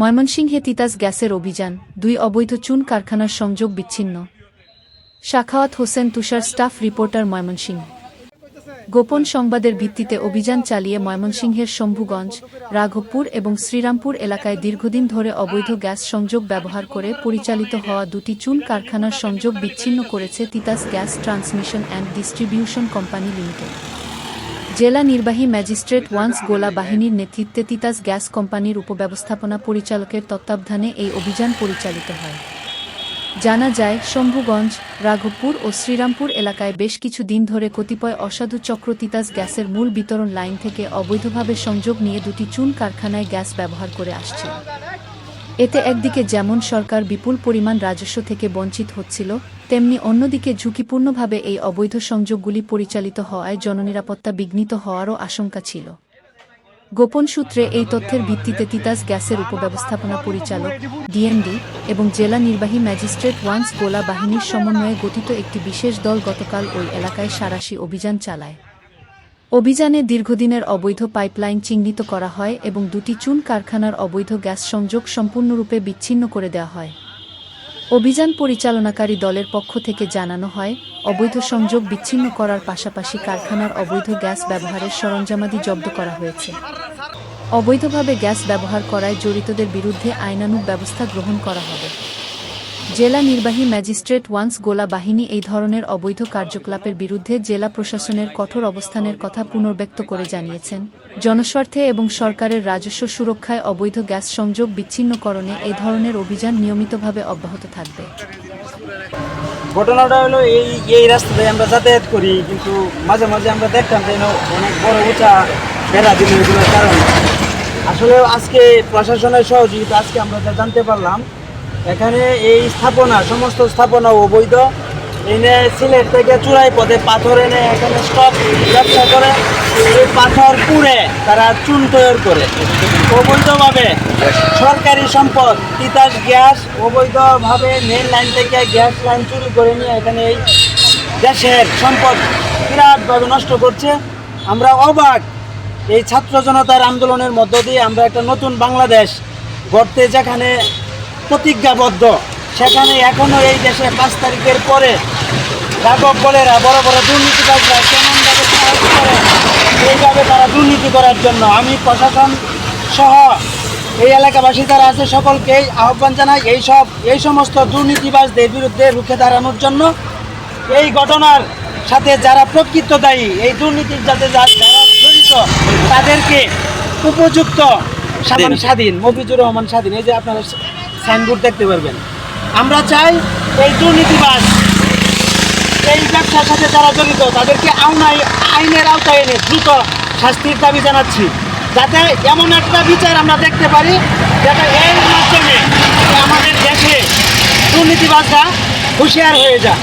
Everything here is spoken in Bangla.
ময়মনসিংহে তিতাস গ্যাসের অভিযান, দুই অবৈধ চুন কারখানার সংযোগ বিচ্ছিন্ন। Shakhawat Hossain Tushar staff reporter Mymensingh. গোপন সংবাদের ভিত্তিতে অভিযান চালিয়ে ময়মনসিংহের শম্ভুগঞ্জ, রাঘবপুর এবং শ্রীরামপুর এলাকায় দীর্ঘদিন ধরে অবৈধ গ্যাস সংযোগ ব্যবহার করে পরিচালিত হওয়া দুটি চুন কারখানার সংযোগ বিচ্ছিন্ন করেছে Titas gas transmission and distribution company limited. জেলা নির্বাহী ম্যাজিস্ট্রেট ওয়ান্স গোলা বাহিনীর নেতৃত্বে তিতাস গ্যাস কোম্পানির উপব্যবস্থাপনা পরিচালকের তত্ত্বাবধানে এই অভিযান পরিচালিত হয়। জানা যায়, শম্ভুগঞ্জ, রাঘবপুর ও শ্রীরামপুর এলাকায় বেশ কিছু দিন ধরে কতিপয় অসাধু চক্র তিতাস গ্যাসের মূল বিতরণ লাইন থেকে অবৈধভাবে সংযোগ নিয়ে দুটি চুন কারখানায় গ্যাস ব্যবহার করে আসছে। এতে একদিকে যেমন সরকার বিপুল পরিমাণ রাজস্ব থেকে বঞ্চিত হচ্ছিল তেমনি অন্যদিকে ঝুঁকিপূর্ণভাবে এই অবৈধ সংযোগগুলি পরিচালিত হওয়ায় জননিরাপত্তা বিঘ্নিত হওয়ারও আশঙ্কা ছিল। গোপন সূত্রে এই তথ্যের ভিত্তিতে তিতাস গ্যাসের উপব্যবস্থাপনা পরিচালক, ডিএমডি, এবং জেলা নির্বাহী ম্যাজিস্ট্রেট ওয়ান্স গোলা বাহিনীর সমন্বয়ে গঠিত একটি বিশেষ দল গতকাল ওই এলাকায় সারাশি অভিযান চালায়। অভিযানে দীর্ঘদিনের অবৈধ পাইপলাইন চিহ্নিত করা হয় এবং দুটি চুন কারখানার অবৈধ গ্যাস সংযোগ সম্পূর্ণরূপে বিচ্ছিন্ন করে দেওয়া হয়। অভিযান পরিচালনাকারী দলের পক্ষ থেকে জানানো হয়, অবৈধ সংযোগ বিচ্ছিন্ন করার পাশাপাশি কারখানার অবৈধ গ্যাস ব্যবহারের সরঞ্জামাদি জব্দ করা হয়েছে। অবৈধভাবে গ্যাস ব্যবহার করায় জড়িতদের বিরুদ্ধে আইনানুগ ব্যবস্থা গ্রহণ করা হবে। জেলা নির্বাহী ম্যাজিস্ট্রেট ওয়ান্স গোলা বাহিনী এই ধরনের অবৈধ কার্যকলাপের বিরুদ্ধে জেলা প্রশাসনের কঠোর অবস্থানের কথা পুনর্ব্যক্ত করে জানিয়েছেন। জনস্বার্থে এবং সরকারের রাজস্ব সুরক্ষায় অবৈধ গ্যাস সংযোগ বিচ্ছিন্নকরণে এই ধরনের অভিযান নিয়মিতভাবে অব্যাহত থাকবে। ঘটনাটা হলো এই এই রাস্তা দিয়ে আমরা যাতায়াত করি, কিন্তু মাঝে মাঝে আমরা দেখতাম যে অনেক বড় উঁচা বেড়া দিল এগুলোর কারণে। আসলে আজকে প্রশাসনের সহযোগিতা, আজকে আমরা যা জানতে পারলাম এখানে এই স্থাপনা, সমস্ত স্থাপনা অবৈধ। এনে সিলেট থেকে চূড়াই পথে পাথর এনে এখানে স্টক ব্যবসা করে। এই পাথর পুড়ে, তারা চুন তৈরি করে। অবৈধভাবে সরকারি সম্পদ, তিতাস গ্যাস, অবৈধভাবে মেন লাইন থেকে গ্যাস লাইন চুরি করে নিয়ে এখানে এই দেশের সম্পদ বিরাটভাবে নষ্ট করছে। আমরা অবাক। এই ছাত্র জনতার আন্দোলনের মধ্য দিয়ে আমরা একটা নতুন বাংলাদেশ গড়তে যেখানে প্রতিজ্ঞাবদ্ধ। সেখানে এখনও এই দেশে পাঁচ তারিখের পরে রাঘব বলেরা বড় বড় দুর্নীতিবাজরা কেমনভাবে সাহস করে এইভাবে তারা দুর্নীতি করার জন্য। আমি প্রশাসন সহ এই এলাকাবাসী যারা আছে সকলকেই আহ্বান জানাই এই সব এই সমস্ত দুর্নীতিবাজদের বিরুদ্ধে রুখে দাঁড়ানোর জন্য এই ঘটনার সাথে যারা প্রকৃত দায়ী এই দুর্নীতির যাতে যারা জড়িত তাদেরকে উপযুক্ত স্বাধীন মফিজুর রহমান স্বাধীন। এই যে আপনারা সাইনবোর্ড দেখতে পারবেন। আমরা চাই এই দুর্নীতিবাস এই ব্যবসার সাথে যারা জড়িত, তাদেরকে আইনাই আইনের আওতায় এনে দ্রুত শাস্তির দাবি জানাচ্ছি। যাতে এমন একটা বিচার আমরা দেখতে পারি, যাতে এর মাধ্যমে আমাদের দেশে দুর্নীতিবাজরা হুঁশিয়ার হয়ে যায়